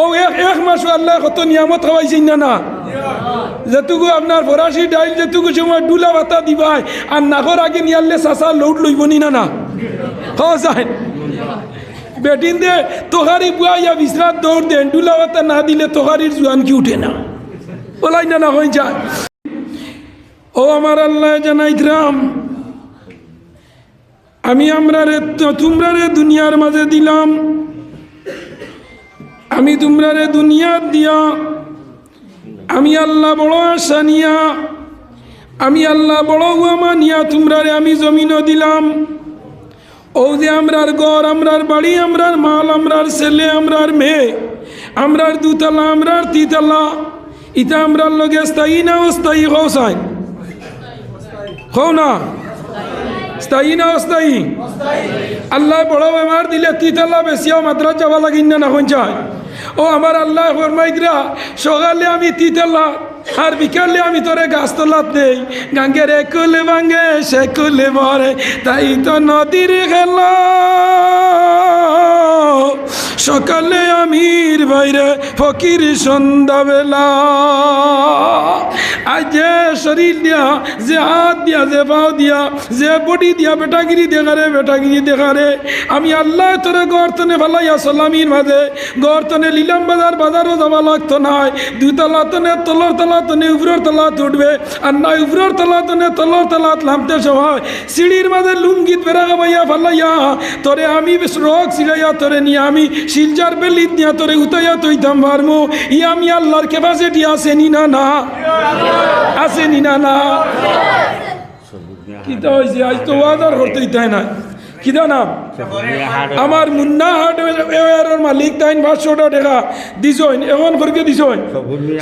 ও এক এক মাসও আল্লাহ কত নিয়ামত খাওয়াইছেন না না? যেটুকু আপনার ফরাসি ডাইল যেটুকু সময় ডুলা ভাতা দিবাই আর নাগর আগে নিয়ালে চাচা লোড লইব নি না না? খাওয়া যায়। বেটিন দে তোহারি বুয়াইয়া বিশ্রাত দৌড় দেন ডুলা ভাতা না দিলে তোহারির জোয়ান কি উঠে না? বলাই না না হয়ে যায়। ও আমার আল্লাহ জানাইতরাম আমি আমরা রে তোমরা রে দুনিয়ার মাঝে দিলাম। আমি তোমরা রে দুনিয়ার দিয়া, আমি আল্লাহ বড় আশা নিয়া, আমি আল্লাহ বড় উয়ামা নিয়া তোমরা রে আমি জমিনও দিলাম। ও যে আমরার ঘর, আমরার বাড়ি, আমরার মাল, আমরার ছেলে, আমরার মেয়ে, আমরার দুতলা, আমরার তিতলা ইটা আমরার লগে স্থায়ী না অস্থায়ী হসাই হও না? স্থায়ী না অস্থায়ী? আল্লাহ বড় বেমার দিলে তিতলা বেশিও মাত্রা যাওয়া লাগিন না না যায় ও আমার আল্লাহ ফরমাইদরা সকালে আমি তিতলা আর বিকালে আমি তোরে গাছ তোলাত নেই রে কুলে ভাঙ্গে সে কুলে মরে, তাই তো নদীর খেলা। সকালে আমির বাইরে ফকির সন্ধ্যাবেলা। আজ যে শরীর দিয়া, যে হাত দিয়া, যে পাও দিয়া, যে বডি দিয়া, বেটাগিরি দেখারে বেটাগিরি দেখারে আমি আল্লাহ তোরে গর্তনে ভালাইয়া সালামির মাঝে। গর্তনে লিলাম বাজার, বাজারও যাওয়া লাগতো নাই। দুতলা তনে তলর তলা, তনে উপরের তলা উঠবে। আর না উপরের তলা, তনে তলর তলা নামতে সময় সিঁড়ির মাঝে লুঙ্গিত বেড়া গাবাইয়া ফালাইয়া, তোরে আমি রোগ সিলাইয়া তোরে নিয়ে আমি শিলজার বেলি দিয়া তোরে উতাইয়া তৈতাম ভারমো। ই আমি আল্লাহর ক্যাপাসিটি আছে নি না। না আছে নি। না না কিতা হয়েছে আজ তো ওয়াদার করতেই তাই না কিতা নাম আমার মুন্না হার্ডওয়্যারের মালিক তাইন পাঁচশোটা টাকা দিছইন, এখন করকে দিছইন।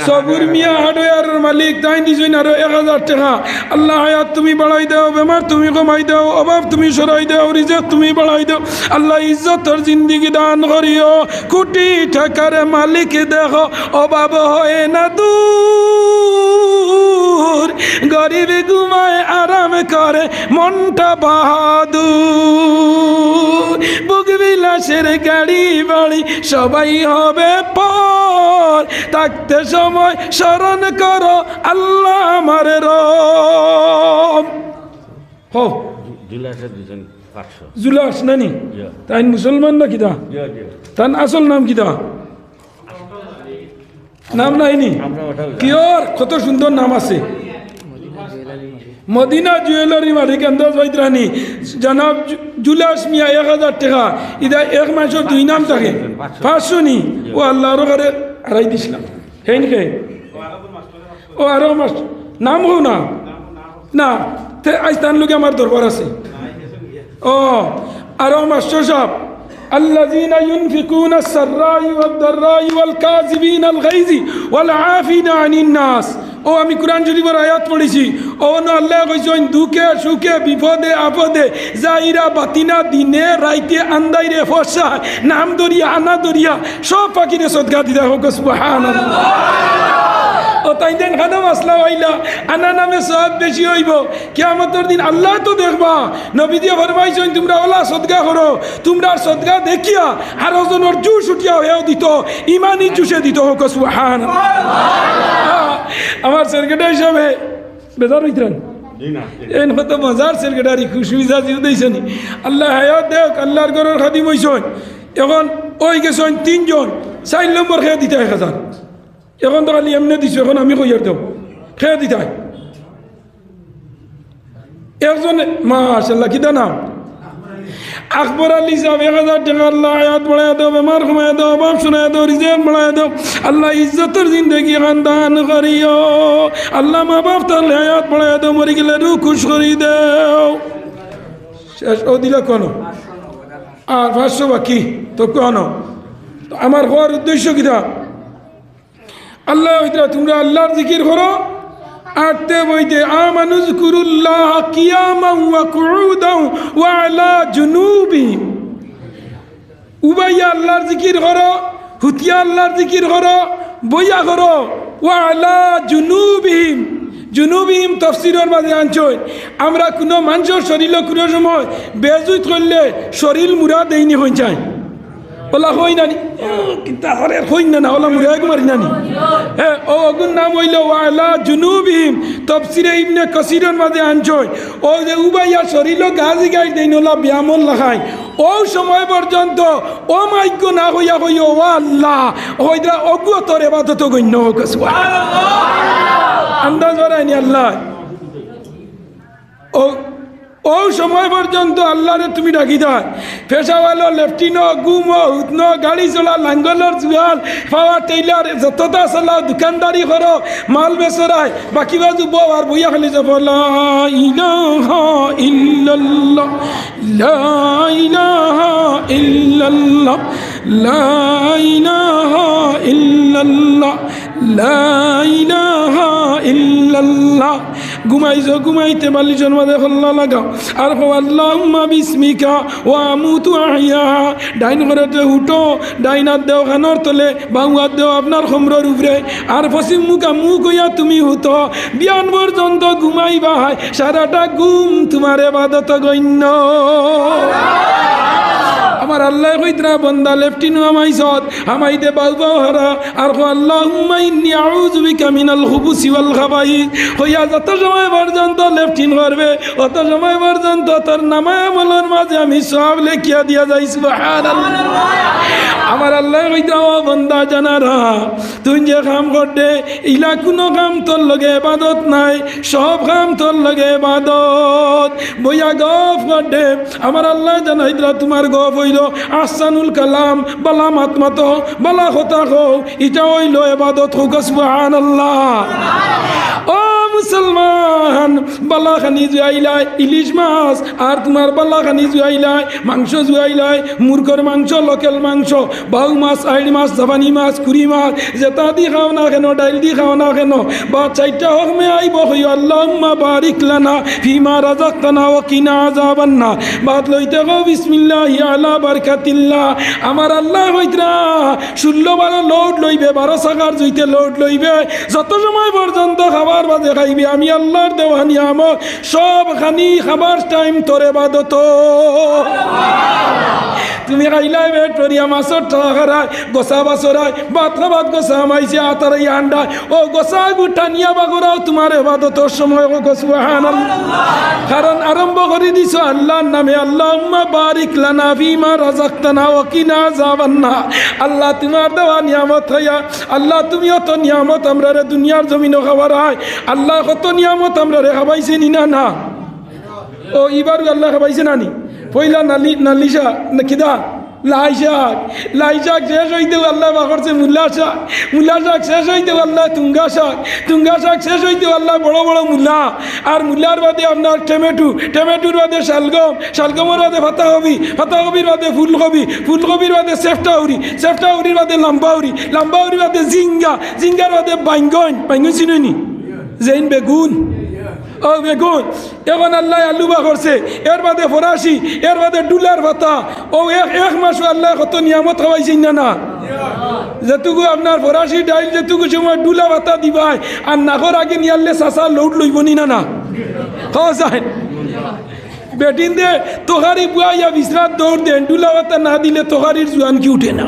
সবুর মিয়া হার্ডওয়্যারের মালিক তাইন দিছইন আরও এক হাজার টাকা আল্লাহ হায়াত তুমি বাড়াই দাও, বেমার তুমি কমাই দাও, অভাব তুমি সরাই দাও, রিজেক তুমি বাড়াই দাও। আল্লাহ ইজ্জতর জিন্দিগি দান করিও। কোটি টাকার মালিক দেখো, অভাব হয় না দূর। গরিব ঘুমায় আরাম করে, মনটা বাহাদুর। বুক বিলাসের গাড়ি বাড়ি সবাই হবে পর। থাকতে সময় স্মরণ করো আল্লাহ আমার রব। হো। জুলাসে নানি। তাই মুসলমান না কিতা তার আসল নাম কিতা নাম নাইনি? কিয়র কত সুন্দর নাম আছে। মদিনা জুয়েলারি মালিক। আন্দাজ জানাব জুলাস মিয়া এক হাজার টাকা ইদা এক মাসের দুই নাম থাকে পাঁচশো নি ও আল্লাহর ঘরে হারাই দিছিলাম সেই নাকি ও আরো মাস নাম হো না না তে আজ তার লোকে আমার দরবার আছে ও আরো মাস্টার সাহেব الذين ينفقون السراء والضراء والكاذبين الغيظ والعافين عن الناس ও, আমি কোরআন শরীফের আয়াত পড়েছি। ও আল্লাহ কইছেন দুঃখে, সুখে, বিপদে, আপদে যাইরা বাতিনা দিনে, রাইতে আন্দাইরে ফসা নাম দরিয়া আনা দরিয়া সব পাখিরে সদগা দিদা হোক ও, তাই দেন খানা মাসলা হইলা, আনা নামে সব বেশি হইব। কেয়ামতের দিন আল্লাহ তো দেখবা। নবী দিয়ে ফরমাইছেন, তোমরা ওলা সদগা করো, তোমরা সদগা দেখিয়া আর ওজনের জুস উঠিয়া হয়েও দিত ইমানি জুসে দিত হোক। সুহান আমার সেক্রেটারি হিসাবে বেজার হইতেন এন কত মজার সেক্রেটারি খুশি মিজাজি দিয়েছেন আল্লাহ হায়াত দেখ আল্লাহর ঘরের খাদিম হইছেন। এখন ওই গেছেন তিনজন চার নম্বর খেয়ে দিতে এক হাজার। এখন তো খালি এমনি দিছো এখন আমি কইয়ার দেব খেয়ে দিতাই একজন মাশাল্লাহ কিতা নাম আকবর আলী সাহেব এক হাজার টাকা আল্লাহ আয়াত বাড়ায় দাও বেমার কমায় দাও বাপ শোনায় দাও রিজেক্ট বাড়ায় দাও আল্লাহ ইজ্জতের জিন্দগি খানদান করিও আল্লাহ মা বাপ তাহলে আয়াত বাড়ায় দাও মরি গেলে রু খুশ করি দাও শেষ ও দিলে কোন আর পাঁচশো বাকি তো কোন আমার হওয়ার উদ্দেশ্য কিতা আল্লাহ তোমরা আল্লাহর জিকির করো আটতে বইতে আমানুজ কুরুল্লাহ কিয়ামা ওয়া কুউদাও ওয়া আলা জুনুবিহিম উবাইয়া আল্লাহর জিকির করো, হুতিয়া আল্লাহর জিকির করো, বইয়া করো, ওয়া আলা জুনুবিহিম। জুনুবিহিম তফসিরের মাঝে আনছই আমরা কোনো মানুষের শরীরে কোনো সময় বেজুত করলে শরীর মুরা দেয়নি হয়ে যায়। ওলা হই নানি। কিন্তু আরে হই না না, ওলা মুড়ে মারি নানি। হ্যাঁ ও অগুন নাম হইল ওয়ালা জুনুবিহিম, তফসিরে ইবনে কসিরের মাঝে আনছয় ও যে উবাইয়া শরীর গাজি গাই দেই ওলা ব্যামল লাখাই ও সময় পর্যন্ত ও মাইক্য না হইয়া হই ও আল্লাহ হইদরা অগু তোর এবাদত গণ্য হোক আন্দাজ বাড়ায়নি আল্লাহ। ও ও সময় পর্যন্ত আল্লাহরে তুমি ডাকি দাও। পেশাওয়ালো, লেফটিনো, গুমো উতনো গাড়ি চলা, লাঙ্গলর জুয়াল পাওয়া টেইলার যতটা চলাও দোকানদারি করো, মাল বেচরাই বাকি বাজু বউ আর বইয়া খালি যাব। লা ইলাহা ইল্লাল্লাহ, লা ঘুমাইছো, ঘুমাইতে বালিশর মাঝে হল্লা লাগাও। আর হো বিসমিকা ও আমুতু আহিয়া। ডাইন ঘরেতে উঠো ডাইনার দেও খানোর তলে বাউয়ার দেও আপনার খমরর উপরে। আর পশ্চিম মুখা মুখ হইয়া তুমি হুতো বিয়ান পর্যন্ত ঘুমাইবা সারাটা ঘুম তোমার এবাদত গণ্য। আমার আল্লাহ কইতরা, বন্দা, লেফটিনু আমাইছত আমাইতে বাউ হারা আর কো আল্লাহুম্মা ইন্নী আউযু বিকা মিনাল খুবুসি ওয়াল খাবাইস হইয়া যত সময় পর্যন্ত লেফটিন করবে, অত সময় পর্যন্ত তার নামায় আমলের মাঝে আমি সব লেখিয়া দিয়া যাই, সুবহানাল্লাহ। আমার আল্লাহ কইতরা বন্দা জানারা, তুই যে কাম করতে, ইলা কোনো কাম তোর লগে এবাদত নাই, সব কাম তোর লগে এবাদত। বইয়া গফ করতে, আমার আল্লাহ জানাই দিলা, তোমার গফ হইল আসানুল কালাম, বালা মাতমাত বালা হতা হো ইটা হইল এবাদত হোক, সুবহানাল্লাহ। ও মুসলমান, বালাখানি জুয়াইলাই ইলিশ মাছ, আর তোমার বালাখানি জুয়াইলাই মাংস জুয়াইলাই মুরগর মাংস, লোকেল মাংস বাউ মাছ, আইড় মাছ, জাপানি মাছ, কুড়ি মাছ জেতা দি খাও না কেন, ডাইল দি খাও না কেন, বা চাইটা হোক মে আইব হই আল্লাহুম্মা বারিক লানা, ফিমা রাজাকতানা ওয়া কিনা আযাবান্না, বাদ লইতে গো, বিসমিল্লাহি আলা বারকাতিল্লাহ, আমার আল্লাহ হইতরা ষোলো বারো লোড লইবে, বারো সাকার জুইতে লোড লইবে, যত সময় পর্যন্ত খাবার বাজে খাইবে আমি আল্লাহর দেওয়া নিয়ামত সব খানি খাবার টাইম তোরে বাদত তুমি খাইলাই বেট টরিয়া মাছর টাকারায় গোসা বাসরায় খাবাত গোসা মাইছে আতারাই আন্ডা ও গোসা গুঠা নিয়া বাগরাও তোমার এবাদতর সময় গোসুহান কারণ আরম্ভ করে দিছ আল্লাহর নামে আল্লাহ বারিক লানা ফিমা রাজাক্তানা ও কিনা যাবান্না আল্লাহ তোমার দেওয়া নিয়ামত হইয়া আল্লাহ তুমিও তো নিয়ামত আমরা রে দুনিয়ার জমিনও খাবার হয় আল্লাহ কত নিয়ামত আমরা রে খাবাইছে নি না না? ও এবার আল্লাহ খাবাইছে নানি পয়লা নালি নালি শাক না কিদা লাই শাক লাই শাক শেষ হইতে আল্লাহ বাকরছে মূলা শাক মূলা শাক শেষ হইতে আল্লাহ তুঙ্গা শাক তুঙ্গা শাক শেষ হইতে আল্লাহ বড় বড় মূলা আর মূলার বাদে আপনার টমেটো, টমেটোর বাদে শালগম, শালগমের বাদে পাতাকপি পাতাকপির বাদে ফুলকবি ফুলকপির বাদে সেফটাউরি সেফটাউরির বাদে লম্বাউরি লম্বাউরির বাদে জিঙ্গা, জিঙ্গার বাদে বাইঙ্গন বাইঙ্গন চিনুনি জৈন বেগুন। ও বেগুন এখন আল্লাহ আলু বা করছে। এর বাদে ফরাসি, এর বাদে ডুলার ভাতা। ও এক এক মাসও আল্লাহ কত নিয়ামত খাওয়াইছেন না না? যেটুকু আপনার ফরাসি ডাইল, যেটুকু সময় ডুলা ভাতা দিবাই, আর নাগর আগে নিয়ালে চাচা লোড লইব নি না না? খাওয়া যায় বেটিন দে, তোহারি বুয়াইয়া বিছনাত দৌড় দেন, ডুলা ভাতা না দিলে তোহারির জোয়ান কি উঠে না?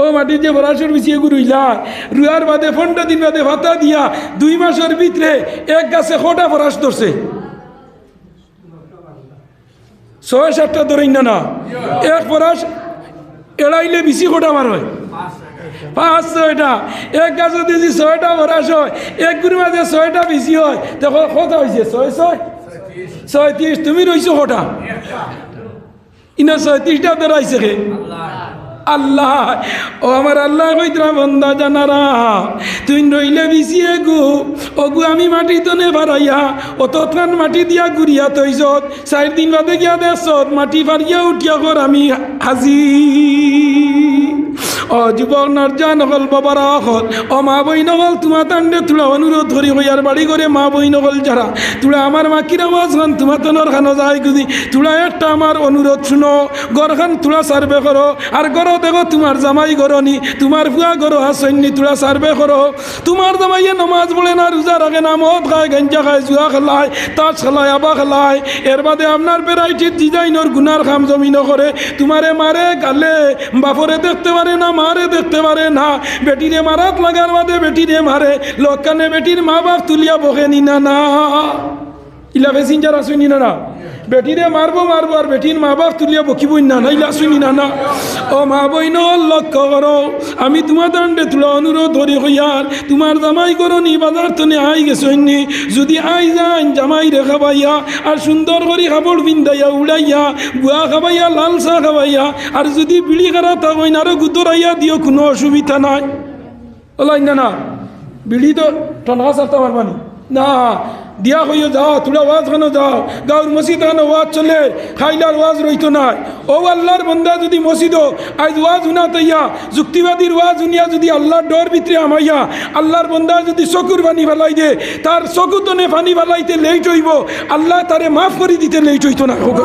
ও মাটির যে বরাসর বিছিয়ে রুইলা রুয়ার বাদে পনেরো দিন বাদে ভাতা দিয়া দুই মাসের ভিতরে এক গাছে কটা বরাস ধরছে। ছয় সাতটা ধরেই না না? এক বরাস এড়াইলে বেশি কটা মার হয়। পাঁচ ছয়টা। এক গাছে দিয়েছি ছয়টা বরাস হয়, এক গুড়ির মাঝে ছয়টা বেশি হয়, দেখো কটা হয়েছে ছয় ছয়? ছয় ছয়ত্রিশ। তুমি রইছো কটা ইনা ছয়ত্রিশটা ধরাইছে কে আল্লাহ, ও আমার আল্লাহ কইতরা বন্দা জানারা, তুই রইলে বিছিয়ে গু। ওগু আমি মাটি তনে বাড়াইয়া অতখান মাটি দিয়া গুড়িয়া তৈছত চার দিন বাদে গিয়া দেশত, মাটি ফারিয়া উঠিয়া কর আমি হাজি ও যুবক নর্জা নকল বাবারা অকল। ও মা বই নকল তোমার তান্ডে তুলা অনুরোধ করি হইয়ার বাড়ি করে মা বই নকল যারা। তুলা আমার মাকির আওয়াজ খান তোমার তনর খানো যায় গুদি তুলা একটা আমার অনুরোধ শুনো। গড় খান তুলা সার্ভে করো। আর গড়ো দেখো, তোমার জামাই গরনি তোমার ফুয়া গরো হাসন্নি তুলা সার্ভে করো। তোমার জামাইয়ে নমাজ পড়ে না, রোজা রাখে না, মদ খায়, গঞ্জা খায়, জুয়া খেলায়, তাস খেলায়, আবা খেলায়। এর বাদে আপনার ভ্যারাইটির ডিজাইনের গুনার খাম জমিন করে। তোমারে মারে গালে, বাপরে দেখতে পারে না, মারে দেখতে পারে না। বেটিরে মারাত লাগার বাদে বেটিরে মারে। লোকানে বেটির মা বাপ তুলিয়া বহে নি না না। ইলা প্যাসেঞ্জার আসুনি না না। বেটিরে মারবো মারবো আর বেটির মা বাপ তুলিয়া বকিবই না না ইলা শুনি না। না ও মা বইন লক্ষ্য করো, আমি তোমার দান্ডে তুলা অনুরোধ ধরি হইয়ার। তোমার জামাই করো নি বাজার তনে আই গেছনি যদি আই যান জামাই রে খাবাইয়া, আর সুন্দর করে কাপড় পিন্দাইয়া উড়াইয়া, বুয়া খাবাইয়া, লাল চাহ খাবাইয়া, আর যদি বিড়ি খারা থাকই না আরও গুতরাইয়া দিও কোনো অসুবিধা নাই। ওলাই না না, বিড়ি তো টনকা সারতে পারবানি না দিয়া হইও যাও তোরা ওয়াজ খানো যাও গাঁর মসজিদ খানো ওয়াজ চলে, খাইলার ওয়াজ রইতো নাই। ও আল্লাহর বন্দা যদি মসজিদ আজ ওয়াজ শুনা তৈয়া যুক্তিবাদীর ওয়াজ শুনিয়া যদি আল্লাহর ডর ভিতরে আমাইয়া, আল্লাহর বন্দা যদি চকুর পানি ফেলাই দে, তার চকু তনে পানি ফেলাইতে লেট হইব, আল্লাহ তারে মাফ করে দিতে লেট হইতো না হোক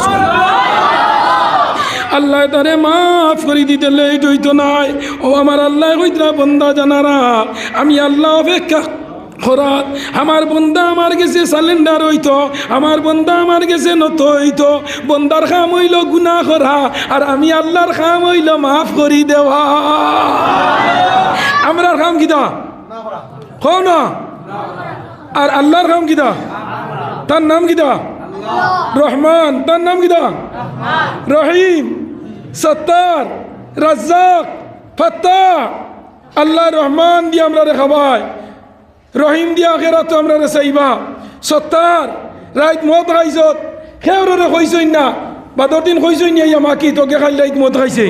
আল্লাহ। তারে মাফ করে দিতে লেট হইতো নাই। ও আমার আল্লাহ কইতরা বন্দা জানারা, আমি আল্লাহ অপেক্ষা খরাত আমার বন্দা আমার গেছে সালেন্ডার হইতো, আমার বন্দা আমার গেছে নত হইতো। বন্দার খাম হইল গুনা করা, আর আমি আল্লাহর খাম হইল মাফ করি দেওয়া। আমরার খাম কিতা? কও না? আর আল্লাহর খাম কিতা? তার নাম কিতা? রহমান। তার নাম কিতা? রহিম। সত্তার। রাজ্জাক। ফত্তা আল্লাহ রহমান দিয়ে আমরা রে খাবাই রহিম দিয়া আখেরাত আমরা চাইবা। সত্তার, রাইত মদ খাইছত। খেয়ার কইছই না। বাদর দিন কইছই নিয়ে ইয়া মাকি তোকে খাই রাইত মদ খাইছে?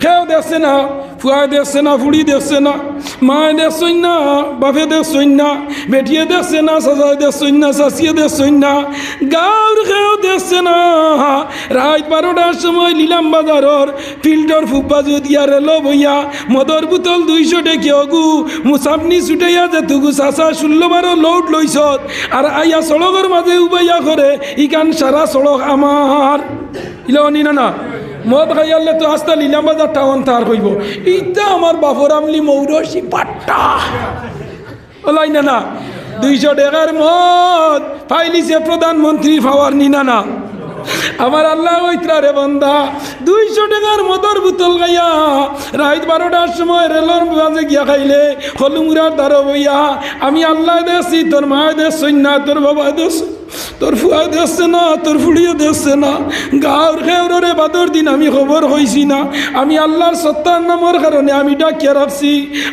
খেয়াও দেখছে না ফুয়া দেখছে না ফুড়ি দেখছে না মায়ে দেখছই না বাপে দেখছই না বেটিয়ে দেখছে না সাজায় দেখছই না চাচিয়ে দেখছই না গাঁর খেয়েও দেখছে না রাত বারোটার সময় লিলাম বাজারর ফিল্ডর ফুব্বাজু দিয়া রেলো বইয়া মদর বোতল দুইশো টেকে অগু মুসাফনি ছুটাইয়া যেতুগু চাচা ষোল্ল বারো লৌট লইছত আর আইয়া সড়কের মাঝে উবাইয়া করে ইকান সারা সড়ক আমার ইলা অনি না না মদ খাইয়ালে তো আস্তা লিলাম বাজার টাউন তার কইব। ইটা আমার বাপর আমলি মৌরসি পাট্টা। ওলাই না না দুইশো টাকার মদ ফাইলিছে প্রধানমন্ত্রী ফাওয়ার নিনা। না আমার আল্লাহ ওইত্রা রে বন্দা, দুইশো টাকার মদর বোতল গাইয়া রাত বারোটার সময় রেলর বাজে গিয়া খাইলে, হলুমুরার দ্বারা বইয়া, আমি আল্লাহ দেখছি তোর মা দেখছই না তোর বাবা দেশ। তোর ফুয়া দেখছে না, তোর ফুড়িও দেখছে না। গাঁর খেউরে বাদর দিন আমি খবর হইছি না। আমি আল্লাহর সত্তার নামর কারণে আমি ডাকিয়া রাখছি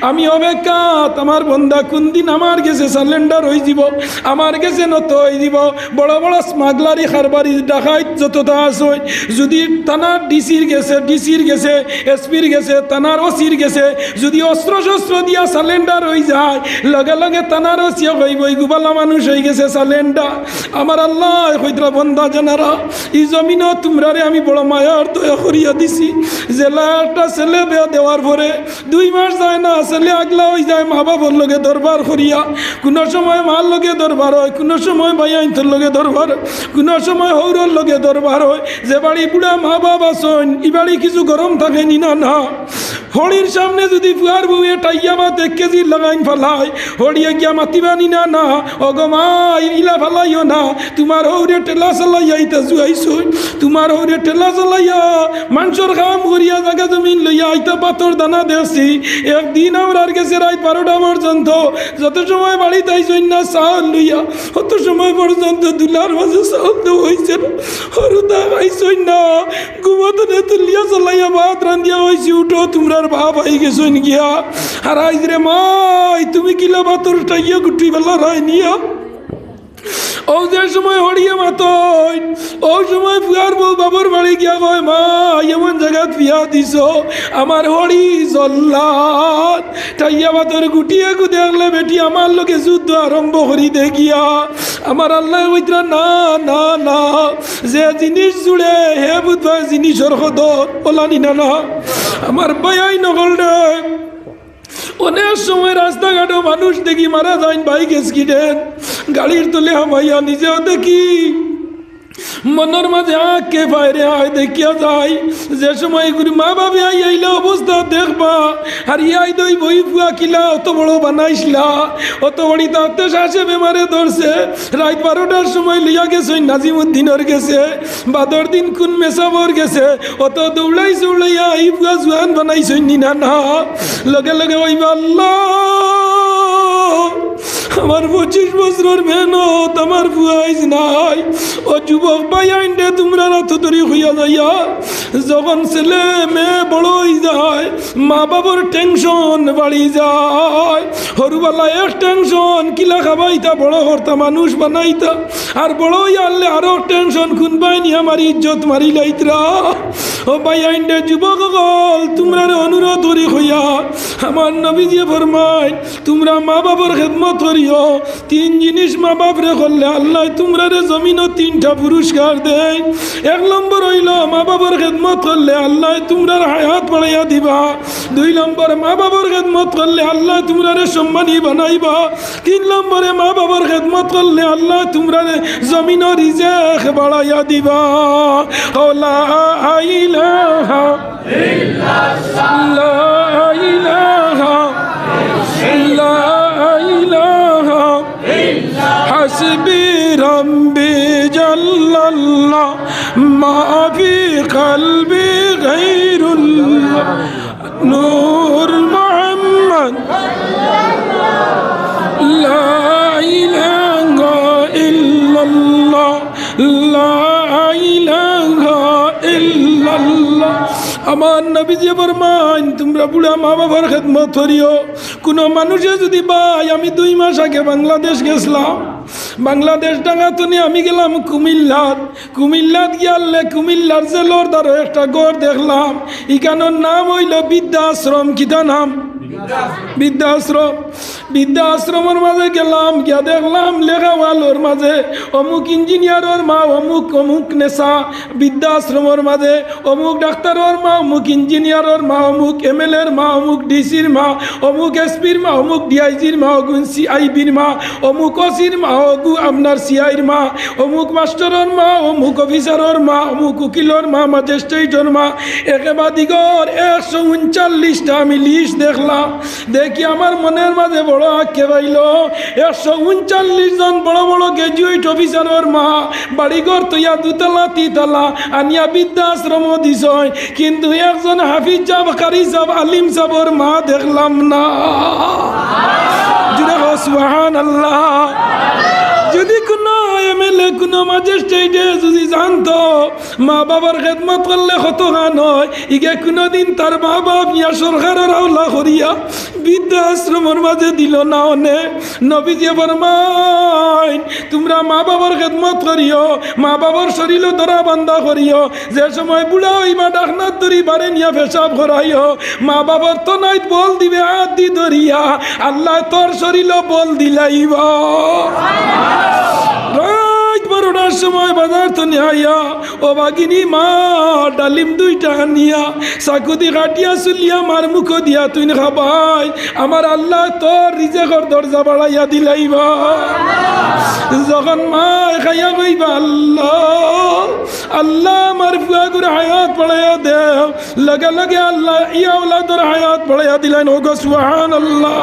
আমি অবেকাত আমার বন্ধা কোন দিন আমার গেছে সালেন্ডার হয়ে যাব আমার গেছে নত হয়ে যাব। বড় বড় স্মাগলারি খারবারি ডাকাইত যতটা আছে, যদি থানার ডিসির গেছে ডিসির গেছে এসপির গেছে থানার ওসির গেছে, যদি অস্ত্র শস্ত্র দিয়া সালেন্ডার হয়ে যায়, লগে লগে থানার ওসিও এই গুবালা মানুষ হয়ে গেছে সালেন্ডার আমার আল্লাহ হইতরা বন্দা জানারা, এই জমিনও তোমরারে আমি বড় মায়ার দয়া করিয়া দিছি। জেলা একটা ছেলে বেয়া দেওয়ার পরে দুই মাস যায় না, ছেলে আগলা হয়ে যায় মা বাবার লগে দরবার করিয়া। কোনো সময় মার লগে দরবার হয়, কোনো সময় ভাইয়াইন্তর লগে দরবার কোনো সময় হৌরর লগে দরবার হয়। যে বাড়ি বুড়া মা বাপ আসন ই বাড়ি কিছু গরম থাকে নি না না। হরির সামনে যদি ফুয়ার বউয়ে টাইয়া বা এক কেজি লাগাইন ফেলায় হরিয়ে গিয়া মাতিবানি না না অগমা ইলা ফেলাইও না তোমার হৌরে টেলা চালাইয়া ইতা জুয়াইছই তোমার হৌরে টেলা চালাইয়া মানুষের কাম করিয়া জাগা জমিন লইয়া আইতা পাথর দানা দেখছি একদিন আমার গেছে রাত বারোটা পর্যন্ত যত সময় বাড়িতে আইসই না চাউল লইয়া অত সময় পর্যন্ত দুলার মাঝে দেওয়া হয়েছে হরুদা আইসই না ঘুমাতে তুলিয়া চালাইয়া ভাত রান্ধিয়া হয়েছি উঠো তোমরার বাপ আই গেছই গিয়া। আর আইজ রে মাই, তুমি কিলা বাতর টাইয়া গুটি বেলা রায় নিয়া? ও যে সময় হরিয়ে মাতই, ও সময় ফুয়ার বউ বাবুর বাড়ি গিয়া কয়, মা, এমন জায়গাত বিয়া দিছ? আমার হরি জল্লাদ। গুটিয়ে গু দেখলে বেটি, আমার লোকে যুদ্ধ আরম্ভ করি দে গিয়া। আমার আল্লাহ কইতরা না না না, যে জিনিস জুড়ে, হে বুধবার জিনিসের সদর ওলানি না না। আমার বয়াই নকল অনেক সময় রাস্তাঘাটও মানুষ দেখি মারা যায় বাইক স্কিডেন। গাড়ির তলে হামাইয়া নিজেও দেখি। মনের মাঝে আঁকে বাইরে আয় দেখিয়া যায় যে সময় গুরু মা বাবা আই আইলা অবস্থা দেখবা। আর ইয়াই দই বই ফুয়া কিলা, অত বড় বানাইছিলা। অত বড়ি তাতে শ্বাসে বেমারে ধরছে। রাত বারোটার সময় লিয়া গেছে ওই নাজিমুদ্দিনের গেছে। বাদর দিন কোন মেসাবর গেছে। অত দৌড়াই চৌড়াইয়া এই ফুয়া জোয়ান বানাইছ নিনা। না লগে লগে ওইবা আল্লাহ। আমার পঁচিশ বছরের মেহনত আমার বুয়াইজ নাই। ও যুবক ভাই আইনটা তোমরা রাত ধরে হইয়া যাইয়া, যখন ছেলে মেয়ে বড় হয়ে যায়, মা বাবার টেনশন বাড়ি যায়। সরুবেলা এক টেনশন কিলা খাবাইতা, বড় হরতা মানুষ বানাইতা। আর বড় হইয়া আনলে আরও টেনশন খুনবাই নি আমার ইজ্জত মারি লাইতরা। ও ভাই আইনটা যুবক গল তোমরা অনুরোধ করি হইয়া, আমার নবীজি ফরমাই তোমরা মা বাবার খেদমত করিও। তিন জিনিস মা বাপরে করলে আল্লাহ তোমরা রে জমিনও তিনটা পুরস্কার দেয়। এক নম্বর হইল মা বাবার খেদমত করলে আল্লাহ তোমরা হায়াত বাড়াইয়া দিবা। দুই নম্বর মা বাবার খেদমত করলে আল্লাহ তোমরা রে সম্মানী বানাইবা। তিন নম্বরে মা বাবার খেদমত করলে আল্লাহ তোমরা রে জমিনও রিজেক বাড়াইয়া দিবা। ওলা إله إلا الله لا إله إلا إله حسبي ربي جل الله ما আমার নবীজি ফরমান তোমরা বুড়া মা বাবার খেদমত করিও। কোনো মানুষে যদি ভাই আমি দুই মাস আগে বাংলাদেশ গেছিলাম। বাংলাদেশ ডাঙ্গাতনি আমি গেলাম কুমিল্লাত কুমিল্লাত গিয়ালে কুমিল্লার জেলর দ্বারা একটা গড় দেখলাম। ইকানোর নাম হইল বৃদ্ধাশ্রম। কিতা নাম? বৃদ্ধাশ্রম। বৃদ্ধাশ্রমের মাঝে গেলাম গিয়া দেখলাম লেখাওয়ালোর মাঝে অমুক ইঞ্জিনিয়ারের মা অমুক অমুক নেশা বৃদ্ধাশ্রমের মাঝে অমুক ডাক্তারের মা অমুক ইঞ্জিনিয়ারের মা অমুক এম এল এর মা অমুক ডিসির মা অমুক এসপির মা অমুক ডিআইজির মা অগুন সিআইবির মা অমুক ওসির মা অগু আপনার সিআইর মা অমুক মাস্টারের মা অমুক অফিসারের মা অমুক উকিলের মা ম্যাজিস্ট্রেটের মা একেবারে দিগর একশো উনচল্লিশটা আমি লিস্ট দেখলাম দেখি আমার মনের মাঝে বড় আঁকে পাইল একশো উনচল্লিশ জন বড় বড় গ্রাজুয়েট অফিসারের মা। বাড়িঘর তৈয়া দুতলা, তিতলা। আনিয়া বৃদ্ধাশ্রম দিছয় কিন্তু একজন হাফিজ সাহ কারি সাহ আলিম সাহর মা দেখলাম না। যদি কোনো কোনো যদি মা হয় কোনোদিন মা বাপ দিল না তোমরা মা বাবার খেদমত করিও, মা বাবার শরীর ধরা বান্ধা করিও। যে সময় বুড়া হইবা ডাকনাথ ধরি বারে নিয়া পেশাব করাইও। মা বাবার তো নাইত বল দিবে হাত দি ধরিয়া, আল্লাহ তোর শরীর বল দিলাইবা রাত বারোটার সময় বাজার ও বাগিনী মা, ডালিম দুইটা নিয়া সাকুদি কাটিয়া চুলিয়া মার মুখ দিয়া তুই খাবাই। আমার আল্লাহ তোর রিজেকর দরজা বাড়াইয়া দিলাইবা যখন মা খাইয়া কইবা আল্লাহ আল্লাহ আমার ফুয়া করে হায়াত পড়াইয়া দে। লগে লগে আল্লাহ, ইয়া ওলাদর হায়াত পড়াইয়া দিলেন। ওগো সুহান আল্লাহ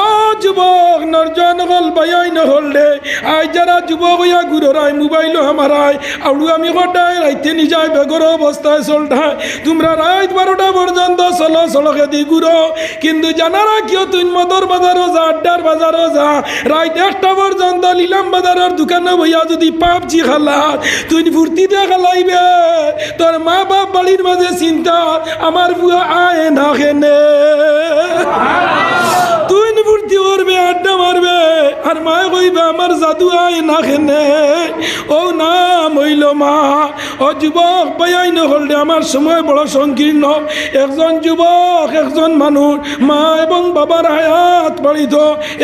ও যুবক, নরজন হল বায়াই নহল দে আই যারা যুবক হইয়া ঘুরাই মোবাইল আমারাই আউড়ু আমি কটাই রাইতে নিজাই বেগর অবস্থায় চলটাই তোমরা রাত বারোটা পর্যন্ত চলো, চলকে দি ঘুরো কিন্তু জানারা কিয় তুই মদর বাজারও যা আড্ডার বাজারও যা রাত একটা পর্যন্ত লিলাম বাজারের দোকানে বইয়া যদি পাপজি খালা তুই ফুর্তিতে খালাইবে। তোর মা বাপ বাড়ির মাঝে চিন্তা আমার বুয়া আয় না খেনে জাদু আয় না ও নাম হইল মা ও যুবক নহলে আমার সময় বড় সংকীর্ণ। একজন যুবক, একজন মানুষ, মা এবং বাবার হায়াত বাড়িত।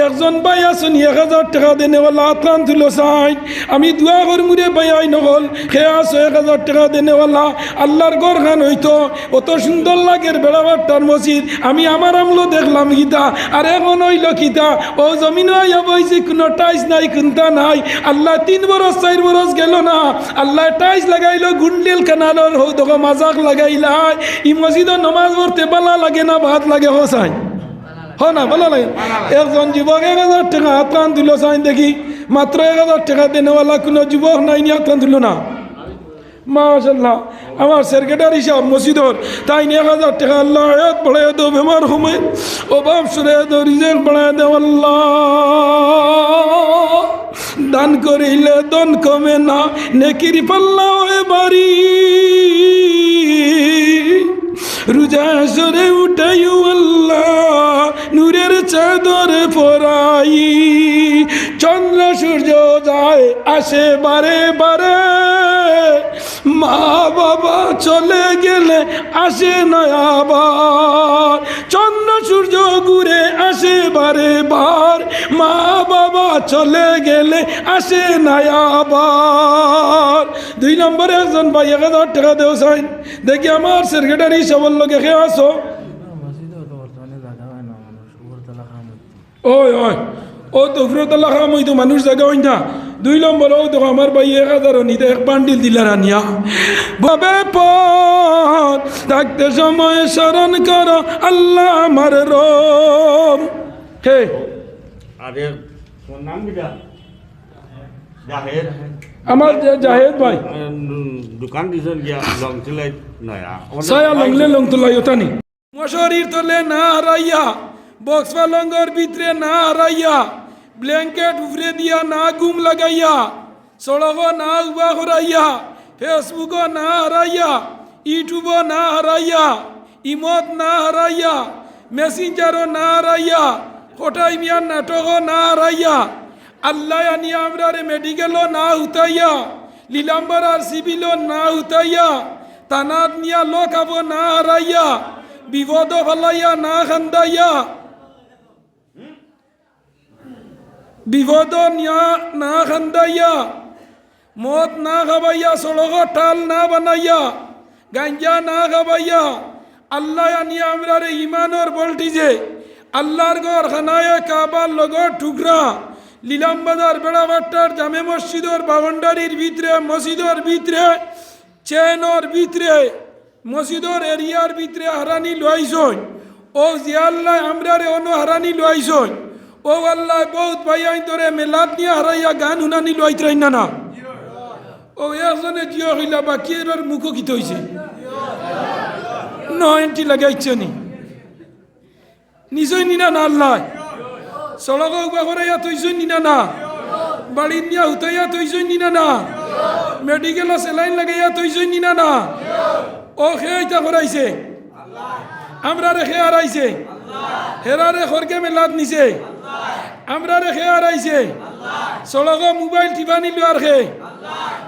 একজন বাই আসুন এক হাজার টাকা দেনে ওলা আত্রান তুল চাই। আমি দুয়া করি মুরে বায়াই নহল সে আছো এক হাজার টাকা দেনে ওলা আল্লাহর গড় খান হইতো, অত সুন্দর লাগের বেড়াবারটার মসজিদ। আমি আমার আমলো দেখলাম গীতা, আর এখন হইল গীতা। ও জমিন আইয়া কোনো টাইস নাই, কোনটা নাই। আল্লাহ তিন বরস, চার বরস গেল না। আল্লাহ টাইস লাগাইলো গুন্ডেল কানালোর হৌ দেখো মাজাক লাগাইলাই ই মসজিদ নমাজ পড়তে বালা লাগে না, ভাত লাগে হোসাই হ না ভালো লাগে। একজন যুবক এক হাজার টাকা হাত কান দিল চাই দেখি মাত্র এক হাজার টাকা দেনেওয়ালা কোনো যুবক নাই নি হাত কান দিল না। মাশাল্লাহ আমার সেক্রেটারি সাহেব মসজিদর তাই নিয়ে হাজার টাকা আল্লাহ আয়াত পড়াই দো বেমার সময় অভাব সরে দো রিজেক্ট পড়াই দে আল্লাহ। দান করিলে দন কমে না, নেকির পাল্লা হয়ে বাড়ি। রুজা সরে উঠাইও আল্লাহ, নূরের চাদর পরাই। চন্দ্র সূর্য যায় আসে বারে বারে। মা বাবা চলে গেলে আসে না আবার চন্দ্র সূর্য ঘুরে আসে বারে বার। মা বাবা চলে গেলে আসে না আবার। দুই নম্বরে একজন ভাই, এক হাজার টাকা দেও চাই দেখি আমার সেক্রেটারি সবল লোকে খেয়ে আসো ওই ওই, ও তো ফিরতলা খাম, ওই তো মানুষ জায়গা হই না। দুই নম্বর, ও তো আমার ভাই, এক হাজার নিতে এক বান্ডিল দিলা রানিয়া। বাবে পর থাকতে সময় স্মরণ করো, আল্লাহ আমার রোম হে। আরে তোর নাম কিটা জাহেদ। আমার জাহেদ ভাই। দোকান দিছেন গিয়া লং চিলাই নয়া সায়া লংলে লং তুলাই ওতানি মশারির তলে না হারাইয়া বক্স পালঙ্গর ভিতরে না হারাইয়া ব্ল্যাঙ্কেট উফরে দিয়া না গুম লাগাইয়া সড়ক না উবা করাইয়া ফেসবুক না হারাইয়া ইউটিউব না হারাইয়া ইমত না হারাইয়া মেসেঞ্জারও না হারাইয়া কোটাই মিয়ার নাটক না হারাইয়া আল্লাহ আনি আমরা মেডিকেলও না উতাইয়া লীলাম্বর আর সিভিলও না উতাইয়া তানাত নিয়া লোক আব না হারাইয়া বিপদ ফলাইয়া না খান্দাইয়া। বিপদ নিয়া না খান্দাইয়া, মদ না খাবাইয়া, সড়ক টাল না বানাইয়া, গাঞ্জা না খাবাইয়া, আল্লাহ আনি আমরা ইমানর বলটি যে আল্লাহর ঘর খানায় কাবার লগর টুকরা লীলামবাজার, বেড়াবাট্টার, জামে মসজিদর, বাউন্ডারির ভিতরে, মসজিদর ভিতরে, চেনর ভিতরে, মসজিদর এরিয়ার ভিতরে হারানি লইছন ও জিয়াল্লাহ আমরা রে অন্য হারানি লইছন ও আল্লাহ, বহুত ভাই আইন মেলাত নিয়ে হারাইয়া গান শুনানি লইত্রাই না না। ও একজনে জিও হইলা বাকি এর মুখ কিত হইছে। নয়নটি লাগাইছে নি। নিজই নিনা না আল্লাহ। সড়ক উবা করাইয়া তৈছই নিনা না। বাড়ির নিয়া হুতাইয়া তৈছই নিনা না। মেডিকেল সেলাইন লাগাইয়া তৈছই নিনা না। ও খে ইটা করাইছে। আমরা রে খে হারাইছে। হেরারে খরকে মেলাত নিছে। আমরা রে খে হারাইছে। সড়ক মোবাইল টিপা নিল আর খে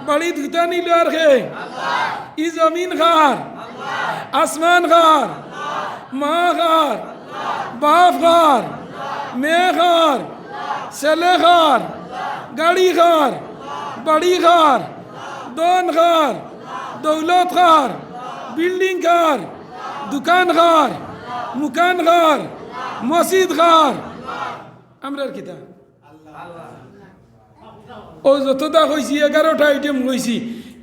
বাড়ি ধুতা নিল আর খে ই জমিন খার। আসমান খার। মা খার। বাপ খার মেয়ে খার ছেলে খার গাড়ি খার বাড়ি খার দন খার দৌলত খার বিল্ডিং খার দোকান খার মুকান খার মসজিদ খার আমরা কিতা ও যতটা কইছি, এগারোটা আইটেম কইছি,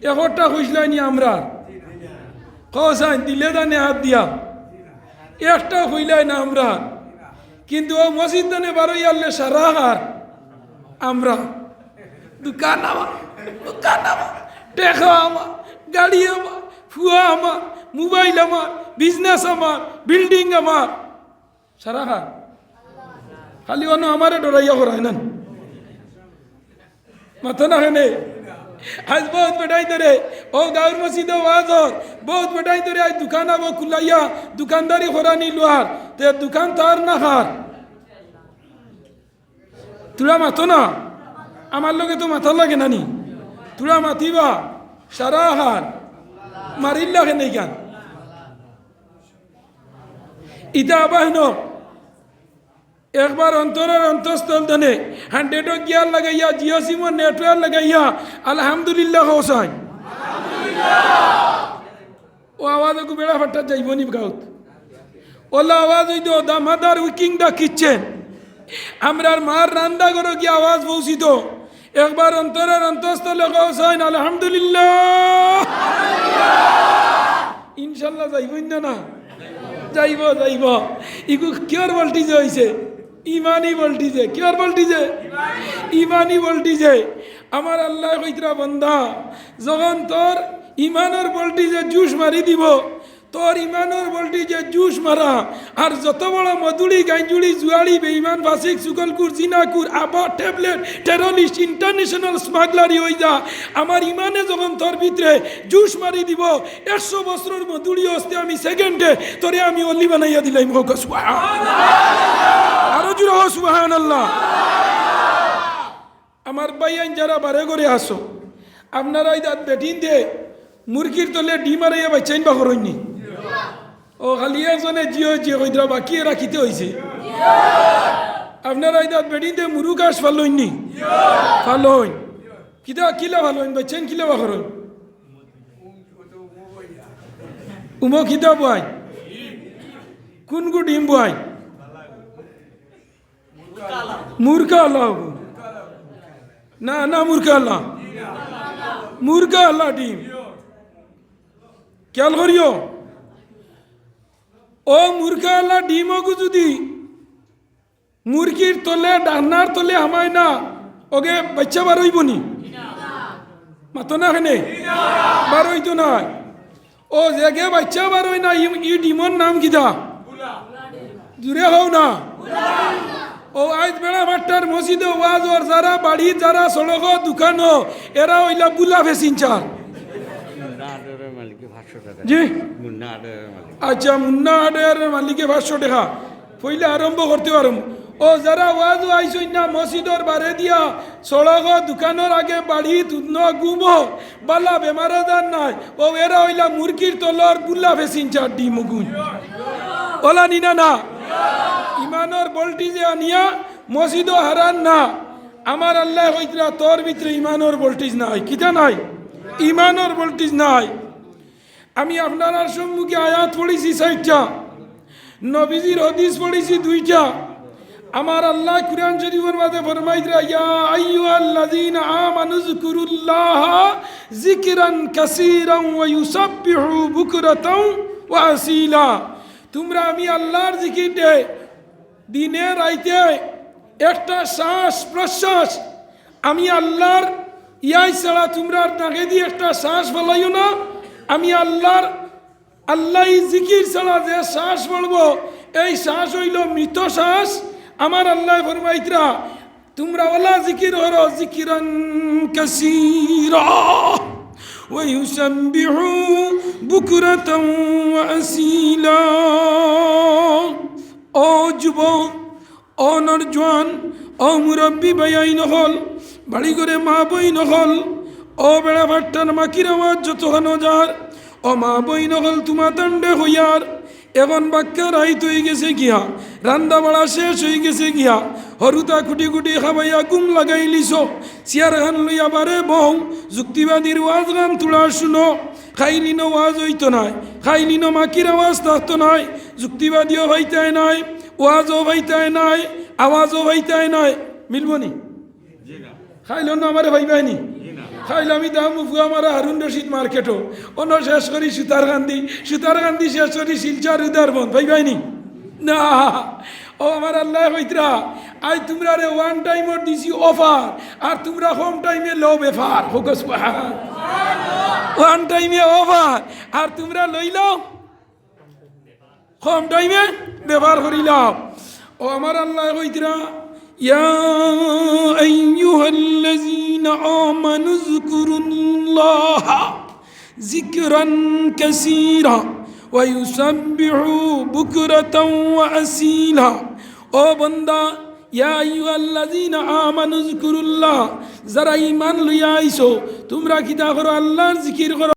এগারোটা কইসলাইনি আমরা। কসাইন দিলে দানে হাত দিয়া। একটা হইলাই না আমরা। কিন্তু ও মসজিদ দানে বারোই আনলে সারা হার আমরা। দোকান আমার দোকান আমার টেকা আমার গাড়ি আমার ফুয়া আমার মোবাইল আমার বিজনেস আমার বিল্ডিং আমার সারা হার খালি অন্য আমারে ডরাইয়া করায় না। মাথা না হেনে। আজ বহুত বেটাই ধরে ও গাঁর মসজিদ ওয়াজর বহুত বেটাই ধরে আজ দোকান আবো খুলাইয়া দোকানদারি খরানি লোহার তে দোকান তার না হার তোরা মাতো না? আমার লগে তো মাথা লাগে নানি। তোরা মাতিবা সারা হার মারিল্লা গান। ইটা আবাহন একবার অন্তরের অন্তঃস্থল দনে হান্ড্রেডও গিয়ার লাগাইয়া জিও সিমো নেটওয়ার্ক লাগাইয়া, আলহামদুলিল্লাহ হোসাইন ও আওয়াজ কু বেড়া ফাটা যাইব নি গাউত ওলা আওয়াজ হইতো দা মাদার উইকিং দা কিচেন আমরার মার রান্দা করো কি আওয়াজ পৌঁছিত একবার অন্তরের অন্তঃস্থলে হোসাইন আলহামদুলিল্লাহ। ইনশাল্লাহ যাইবই না না। যাইব যাইব। ইগু কিয়র ভোল্টেজ হয়েছে ইমানি ভোল্টেজে কিয়র ভোল্টেজে ইমানি ভোল্টেজে আমার আল্লাহ কইতরা বন্ধা যখন তোর ইমানের ভোল্টেজে জুস মারি দিব। তোর ইমানের ভোল্টেজে জুস মারা, আর যত বড় মধুরি গাইজুড়ি জুয়াড়ি বেইমান বাসিক, সুগলকুর, জিনাকুর, আবার ট্যাবলেট, টেরোরিস্ট, ইন্টারন্যাশনাল স্মাগলারি হয়ে যা আমার ইমানে যখন তোর ভিতরে জুস মারি দিব, একশো বছরের মধুরি হস্তে আমি সেকেন্ডে তোরে আমি অলি বানাইয়া দিলাম, হোক আরও জুড়ে হো সুবাহান আল্লাহ আমার বাইয়ান যারা বারে করে আসো আপনারা এই দাঁত বেটিন দে, মুরগির তলে ডিম মারাইয়া বাচ্চাইন বা করইনি ও খালি একজনে জিও জিও কইদ্রা বাকি রাখিতে হয়েছে আপনারা বেটিন দে মুরু গাছ ফালইনি ফালইন। কিতা, কিলা ফালইন বাচ্চাইন কিলা বা করইন উমো কিতা বয় কোন গু ডিম বয় মূর্খা আল্লাহ। না না মূর্খা আল্লাহ। মূর্খা আল্লাহ ডিম। খেয়াল করিও ও মূর্খা আল্লাহ ডিম অগু যদি মুরগির তলে, ডান্নার তলে হামায় না, ওগে বাচ্চা বার হইব নি? মাতো না খানে বার হইতো না। ও জেগে বাচ্চা বার হই না, ই- ডিমর নাম কিতা দূরে হও না। ও আজ বেড়া ভাট্টার মসজিদ ওয়াজ ওর যারা বাড়ি, যারা সড়ক, দোকান, এরা ওইলা বুলা ফেসিনচার মুন্না আডারের মালিকে পাঁচশো টাকা জি আচ্ছা মুন্না হাটের মালিকে পাঁচশো টাকা পইলে আরম্ভ করতে পারম ও যারা ওয়াজ আইসই না মসজিদর বারে দিয়া সড়ক দোকানের আগে বাড়ি তুন্ন গুম বালা বেমার আজার নাই ও এরা ওইলা মুরগির তলর বুল্লা ফেসিনচার ডি মুগুন ওলা নিনা না ইমানর বল্টিজে আনিয়া মসজিদও হারান না আমার আল্লাহ হইতরা তোর ভিতরে ইমানর ভোল্টেজ নাই কিতা নাই ইমানর ভোল্টেজ নাই। আমি আপনার সম্মুখে আয়াত পড়েছি চারটা, নবীজির হদিস পড়েছি দুইটা। আমার আল্লাহ কুরআন শরীফের মাঝে ফরমাইতরা ইয়া আইয়ুহাল্লাযীনা আমানু যকুরুল্লাহ যিকরান কাসীরান ওয়া ইউসাব্বিহু বুকরাতাও ওয়া আসীলা। তোমরা আমি আল্লাহর জিকির দে দিনে রাইতে একটা শ্বাস প্রশ্বাস আমি আল্লাহর ইয়াই ছাড়া তোমরা নাকে দিয়ে একটা শ্বাস ফেলাইও না আমি আল্লাহর আল্লাহ জিকির ছাড়া যে শ্বাস বলবো এই শ্বাস হইল মৃত শ্বাস আমার আল্লাহ ফরমাইতরা তোমরা ওলা জিকির হরো জিকিরান কাসীরা ويسبح بكرة وأسيلا ও যুব ও নরজওয়ান ও মুরব্বী বাইয়াই নহল বাড়ি করে মা বই নহল ও বেড়া ভাট্টার মাকির আওয়াজ যত যার, ও মা বই নহল তোমা দণ্ডে হইয়ার। এখন বাক্যা রাইত হয়ে গেছে গিয়া, রান্দা বাড়া শেষ হয়ে গেছে গিয়া, হরুতা খুটি খুটি খাবাইয়া গুম লাগাই লিছ। চেয়ার খান লইয়া বারে বউ, যুক্তিবাদীর ওয়াজ গান তুলা শুনো। খাইলিন ওয়াজ হইতো নাই, খাইলিন মাকির আওয়াজ থাকতো নাই, যুক্তিবাদীও হইতাই নাই, ওয়াজও হইতাই নাই, আওয়াজও হইতাই নাই। মিলবনি না? খাইল না আমারে ভাইবাইনি জি না খাইলে আমি দাম মুফু আমার হারুন রশিদ মার্কেটও। অন্য শেষ করি সুতার গান্ধী। শেষ করি শিলচার ভাই ভাইনি না। ও আমার আল্লাহ হইতরা আই তোমরা রে ওয়ান টাইমর দিছি অফার আর তোমরা হোম টাইমে লো বেফার। ফোকাস ওয়ান টাইমে অফার আর তোমরা লইল হোম টাইমে ব্যবহার করিলাম। ও আমার আল্লাহ কইতরা ইয়া আইয়ুহাল্লাযীনা আমানু যকুরুল্লাহ যিকরান কাসীরা ওয়া ইউসাব্বিহু বুকরাতাও ওয়া আসীলা ও বান্দা ইয়া আইয়ুহাল্লাযীনা আমানু যকুরুল্লাহ যারা ঈমান লইয়া আইছো তোমরা কিতা করো আল্লাহর জিকির করো